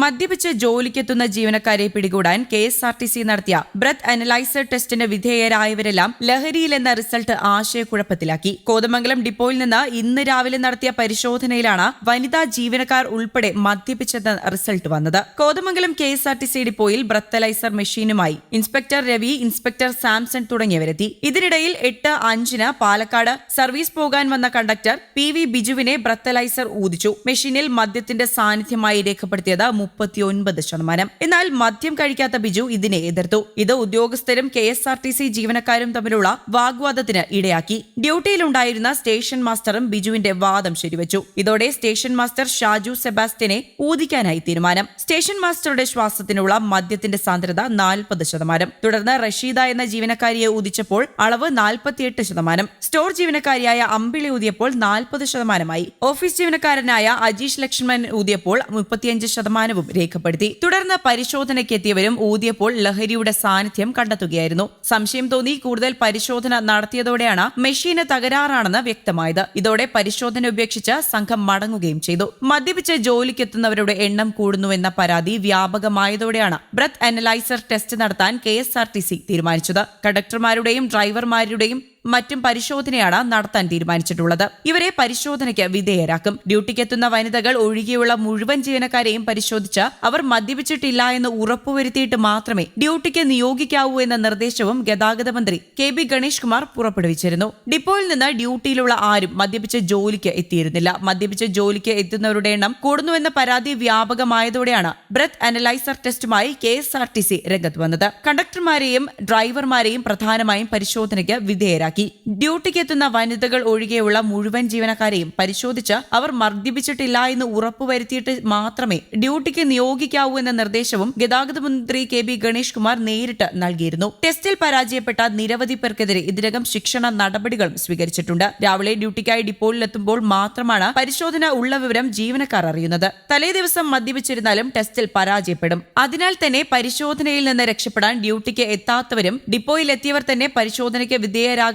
മദ്യപിച്ച് ജോലിക്കെത്തുന്ന ജീവനക്കാരെ പിടികൂടാൻ K S R T C നടത്തിയ ബ്രത്ത് അനലൈസർ ടെസ്റ്റിന് വിധേയരായവരെല്ലാം ലഹരിയിലെന്ന റിസൾട്ട് ആശയക്കുഴപ്പത്തിലാക്കി. കോതമംഗലം ഡിപ്പോയിൽ നിന്ന് ഇന്ന് രാവിലെ നടത്തിയ പരിശോധനയിലാണ് വനിതാ ജീവനക്കാർ ഉൾപ്പെടെ മദ്യപിച്ചെന്ന റിസൾട്ട് വന്നത്. Kothamangalam K S R T C ഡിപ്പോയിൽ ബ്രത്തലൈസർ മെഷീനുമായി ഇൻസ്പെക്ടർ രവി ഇൻസ്പെക്ടർ സാംസൺ തുടങ്ങിയവരെത്തി. ഇതിനിടയിൽ എട്ട് അഞ്ചിന് പാലക്കാട് സർവീസ് പോകാൻ വന്ന കണ്ടക്ടർ പി വി ബിജുവിനെ ബ്രത്തലൈസർ ഊതിച്ചു. മെഷീനിൽ മദ്യത്തിന്റെ സാന്നിധ്യമായി രേഖപ്പെടുത്തിയത് മുപ്പത്തിയൊൻപത് ശതമാനം. എന്നാൽ മദ്യം കഴിക്കാത്ത ബിജു ഇതിനെ എതിർത്തു. ഇത് ഉദ്യോഗസ്ഥരും K S R T C ജീവനക്കാരും തമ്മിലുള്ള വാഗ്വാദത്തിന് ഇടയാക്കി. ഡ്യൂട്ടിയിലുണ്ടായിരുന്ന സ്റ്റേഷൻ മാസ്റ്ററും ബിജുവിന്റെ വാദം ശരിവച്ചു. ഇതോടെ സ്റ്റേഷൻ മാസ്റ്റർ ഷാജു സെബാസ്റ്റ്യനെ ഊതിക്കാനായി തീരുമാനം. സ്റ്റേഷൻ മാസ്റ്ററുടെ ശ്വാസത്തിനുള്ള മദ്യത്തിന്റെ സാന്ദ്രത നാൽപ്പത് ശതമാനം. തുടർന്ന് റഷീദ എന്ന ജീവനക്കാരിയെ ഊതിച്ചപ്പോൾ അളവ് നാൽപ്പത്തിയെട്ട് ശതമാനം. സ്റ്റോർ ജീവനക്കാരിയായ അമ്പിളി ഊതിയപ്പോൾ നാൽപ്പത് ശതമാനമായി. ഓഫീസ് ജീവനക്കാരനായ അജീഷ് ലക്ഷ്മൺ ഊതിയപ്പോൾ മുപ്പത്തിയഞ്ച് ശതമാനവും. രേഖപ്പെടുത്തി. തുടർന്ന് പരിശോധനയ്ക്ക് എത്തിയവരും ഊതിയപ്പോൾ ലഹരിയുടെ സാന്നിധ്യം കണ്ടെത്തുകയായിരുന്നു. സംശയം തോന്നി കൂടുതൽ പരിശോധന നടത്തിയതോടെയാണ് മെഷീന് തകരാറാണെന്ന് വ്യക്തമായത്. ഇതോടെ പരിശോധന ഉപേക്ഷിച്ച് സംഘം മടങ്ങുകയും ചെയ്തു. മദ്യപിച്ച് ജോലിക്കെത്തുന്നവരുടെ എണ്ണം കൂടുന്നുവെന്ന പരാതി വ്യാപകമായതോടെയാണ് ബ്രത്ത് അനലൈസർ ടെസ്റ്റ് നടത്താൻ കെ തീരുമാനിച്ചത്. കണ്ടക്ടർമാരുടെയും ഡ്രൈവർമാരുടെയും മറ്റും പരിശോധനയാണ് നടത്താൻ തീരുമാനിച്ചിട്ടുള്ളത്. ഇവരെ പരിശോധനയ്ക്ക് വിധേയരാക്കും. ഡ്യൂട്ടിക്കെത്തുന്ന വനിതകൾ ഒഴികെയുള്ള മുഴുവൻ ജീവനക്കാരെയും പരിശോധിച്ച് അവർ മദ്യപിച്ചിട്ടില്ല എന്ന് ഉറപ്പുവരുത്തിയിട്ട് മാത്രമേ ഡ്യൂട്ടിക്ക് നിയോഗിക്കാവൂ എന്ന നിർദ്ദേശവും ഗതാഗത മന്ത്രി കെ ബി ഗണേഷ് കുമാർ പുറപ്പെടുവിച്ചിരുന്നു. ഡിപ്പോയിൽ നിന്ന് ഡ്യൂട്ടിയിലുള്ള ആരും മദ്യപിച്ച് ജോലിക്ക് എത്തിയിരുന്നില്ല. മദ്യപിച്ച് ജോലിക്ക് എത്തുന്നവരുടെ എണ്ണം കൂടുന്നുവെന്ന പരാതി വ്യാപകമായതോടെയാണ് breath analyser ടെസ്റ്റുമായി K S R T C രംഗത്ത് വന്നത്. കണ്ടക്ടർമാരെയും ഡ്രൈവർമാരെയും പ്രധാനമായും പരിശോധനയ്ക്ക് വിധേയരാക്കി. ഡ്യൂട്ടിക്ക് എത്തുന്ന വനിതകൾ ഒഴികെയുള്ള മുഴുവൻ ജീവനക്കാരെയും പരിശോധിച്ച് അവർ മർദ്ദിപ്പിച്ചിട്ടില്ല എന്ന് ഉറപ്പുവരുത്തിയിട്ട് മാത്രമേ ഡ്യൂട്ടിക്ക് നിയോഗിക്കാവൂ എന്ന നിർദ്ദേശവും ഗതാഗത മന്ത്രി കെ ബി ഗണേഷ് കുമാർ നേരിട്ട് നൽകിയിരുന്നു. ടെസ്റ്റിൽ പരാജയപ്പെട്ട നിരവധി പേർക്കെതിരെ ഇതിനകം ശിക്ഷണ നടപടികളും സ്വീകരിച്ചിട്ടുണ്ട്. രാവിലെ ഡ്യൂട്ടിക്കായി ഡിപ്പോയിലെത്തുമ്പോൾ മാത്രമാണ് പരിശോധന ഉള്ള വിവരം ജീവനക്കാർ അറിയുന്നത്. തലേ ദിവസം മദ്യപിച്ചിരുന്നാലും ടെസ്റ്റിൽ പരാജയപ്പെടും. അതിനാൽ തന്നെ പരിശോധനയിൽ നിന്ന് രക്ഷപ്പെടാൻ ഡ്യൂട്ടിക്ക് എത്താത്തവരും ഡിപ്പോയിലെത്തിയവർ തന്നെ പരിശോധനയ്ക്ക്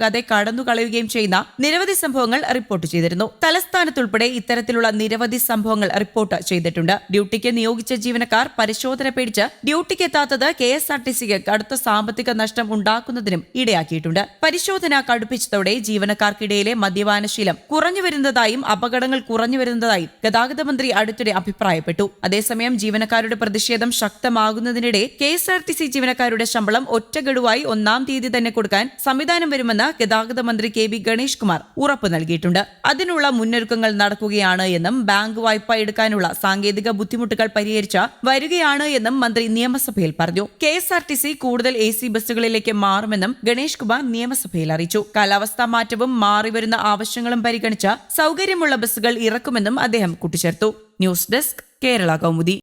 വിധേയരാകാതെ കടന്നുകളയുകയും ചെയ്യുന്ന നിരവധി സംഭവങ്ങൾ റിപ്പോർട്ട് ചെയ്തിരുന്നു. തലസ്ഥാനത്തുൾപ്പെടെ ഇത്തരത്തിലുള്ള നിരവധി സംഭവങ്ങൾ റിപ്പോർട്ട് ചെയ്തിട്ടുണ്ട്. ഡ്യൂട്ടിക്ക് നിയോഗിച്ച ജീവനക്കാർ പരിശോധന പേടിച്ച് ഡ്യൂട്ടിക്ക് എത്താത്തത് കെ എസ് ആർ ടി സിക്ക് കടുത്ത സാമ്പത്തിക നഷ്ടം ഉണ്ടാക്കുന്നതിനും ഇടയാക്കിയിട്ടുണ്ട്. പരിശോധന കടുപ്പിച്ചതോടെ ജീവനക്കാർക്കിടയിലെ മദ്യപാനശീലം കുറഞ്ഞു വരുന്നതായും അപകടങ്ങൾ കുറഞ്ഞു വരുന്നതായും ഗതാഗത മന്ത്രി അടുത്തിടെ അഭിപ്രായപ്പെട്ടു. അതേസമയം ജീവനക്കാരുടെ പ്രതിഷേധം ശക്തമാകുന്നതിനിടെ K S R T C ജീവനക്കാരുടെ ശമ്പളം ഒറ്റഗഡുവായി ഒന്നാം തീയതി തന്നെ കൊടുക്കാൻ സംവിധാനം വരുമെന്ന് ഗതാഗത മന്ത്രി കെ ബി ഗണേഷ് കുമാർ ഉറപ്പു നൽകിയിട്ടുണ്ട്. അതിനുള്ള മുന്നൊരുക്കങ്ങൾ നടക്കുകയാണ് എന്നും ബാങ്ക് വായ്പ എടുക്കാനുള്ള സാങ്കേതിക ബുദ്ധിമുട്ടുകൾ പരിഹരിച്ച വരികയാണ് എന്നും മന്ത്രി നിയമസഭയിൽ പറഞ്ഞു. K S R T C കൂടുതൽ എ സി ബസ്സുകളിലേക്ക് മാറുമെന്നും ഗണേഷ് കുമാർ നിയമസഭയിൽ അറിയിച്ചു. കാലാവസ്ഥാ മാറ്റവും മാറിവരുന്ന ആവശ്യങ്ങളും പരിഗണിച്ച സൗകര്യമുള്ള ബസ്സുകൾ ഇറക്കുമെന്നും അദ്ദേഹം കൂട്ടിച്ചേർത്തു. News desk Kerala Kaumudi.